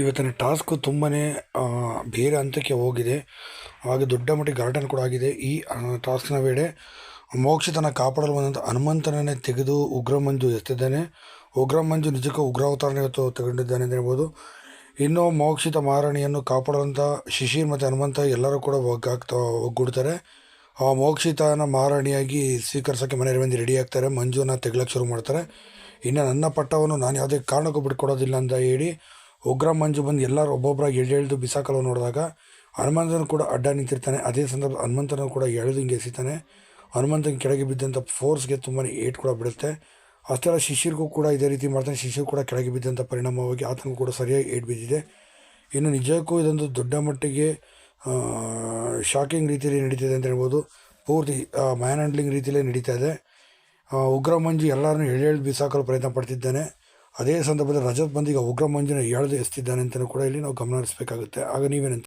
ಇವತ್ತಿನ ಟಾಸ್ಕ್ ತುಂಬಾ ಬೇರೆ ಹಂತಕ್ಕೆ ಹೋಗಿದೆ. ಹಾಗೆ ದೊಡ್ಡ ಮಟ್ಟಿಗೆ ಗಾರ್ಡನ್ ಕೂಡ ಆಗಿದೆ. ಈ ಟಾಸ್ಕ್ನ ವೇಳೆ ಮೋಕ್ಷಿತನ ಕಾಪಾಡಲು ಬಂದಂಥ ಹನುಮಂತನನ್ನೇ ತೆಗೆದು ಉಗ್ರ ಮಂಜು ಎತ್ತಿದ್ದಾನೆ. ಉಗ್ರ ಮಂಜು ನಿಜಕ್ಕೂ ಉಗ್ರಾವತಾರನೇ ಇವತ್ತು ತಗೊಂಡಿದ್ದಾನೆ ಅಂತ ಹೇಳ್ಬೋದು. ಇನ್ನು ಮೋಕ್ಷಿತ ಮಹಾರಾಣಿಯನ್ನು ಕಾಪಾಡುವಂಥ ಶಿಶಿರ್ ಮತ್ತು ಹನುಮಂತ ಎಲ್ಲರೂ ಕೂಡ ಒಗ್ಗಾಗ್ತಾ ಒಗ್ಗೂಡ್ತಾರೆ ಆ ಮೋಕ್ಷಿತನ ಮಹಾರಾಣಿಯಾಗಿ ಸ್ವೀಕರಿಸೋಕ್ಕೆ ಮನೆಯಲ್ಲಿ ಬಂದು ರೆಡಿ ಆಗ್ತಾರೆ. ಮಂಜುನ ತೆಗ್ಲಕ್ಕೆ ಶುರು ಮಾಡ್ತಾರೆ. ಇನ್ನು ನನ್ನ ಪಟ್ಟವನ್ನು ನಾನು ಯಾವುದೇ ಕಾರಣಕ್ಕೂ ಬಿಟ್ಕೊಡೋದಿಲ್ಲ ಅಂತ ಹೇಳಿ ಉಗ್ರ ಮಂಜು ಬಂದು ಎಲ್ಲರೂ ಒಬ್ಬೊಬ್ಬರಾಗಿ ಎಳ್ದು ಎಳ್ದು ಬಿಸಾಕಲು ನೋಡಿದಾಗ ಹನುಮಂತನು ಕೂಡ ಅಡ್ಡ ನಿಂತಿರ್ತಾನೆ. ಅದೇ ಸಂದರ್ಭ ಹನುಮಂತನು ಕೂಡ ಎಳೆದು ಹಿಂಗೆ ಎಸಿತಾನೆ ಹನುಮಂತನ ಕೆಳಗೆ ಬಿದ್ದಂಥ ಫೋರ್ಸ್ಗೆ ತುಂಬಾ ಏಟ್ ಕೂಡ ಬಿಡುತ್ತೆ. ಅಷ್ಟೆಲ್ಲ ಶಿಷ್ಯರಿಗೂ ಕೂಡ ಇದೇ ರೀತಿ ಮಾಡ್ತಾನೆ. ಶಿಶಿರ್ ಕೂಡ ಕೆಳಗೆ ಬಿದ್ದಂಥ ಪರಿಣಾಮವಾಗಿ ಆತನಿಗೂ ಕೂಡ ಸರಿಯಾಗಿ ಏಟ್ ಬಿದ್ದಿದೆ. ಇನ್ನು ನಿಜಕ್ಕೂ ಇದೊಂದು ದೊಡ್ಡ ಮಟ್ಟಿಗೆ ಶಾಕಿಂಗ್ ರೀತಿಯಲ್ಲಿ ನಡೀತಿದೆ ಅಂತ ಹೇಳ್ಬೋದು. ಪೂರ್ತಿ ಮ್ಯಾನ್ ಹ್ಯಾಂಡ್ಲಿಂಗ್ ರೀತಿಯಲ್ಲೇ ನಡೀತಾ ಇದೆ. ಉಗ್ರ ಮಂಜು ಎಲ್ಲರನ್ನೂ ಎಳೆದು ಬಿಸಾಕಲು ಪ್ರಯತ್ನ ಪಡ್ತಿದ್ದಾನೆ. ಅದೇ ಸಂದರ್ಭದಲ್ಲಿ ರಜತ್ ಬಂದು ಈಗ ಉಗ್ರ ಮಂಜುನ ಎಳೆದು ಎಸ್ತಿದ್ದಾನೆ ಅಂತಲೂ ಕೂಡ ಇಲ್ಲಿ ನಾವು ಗಮನ ಹರಿಸಬೇಕಾಗುತ್ತೆ. ಆಗ ನೀವೇನಂತ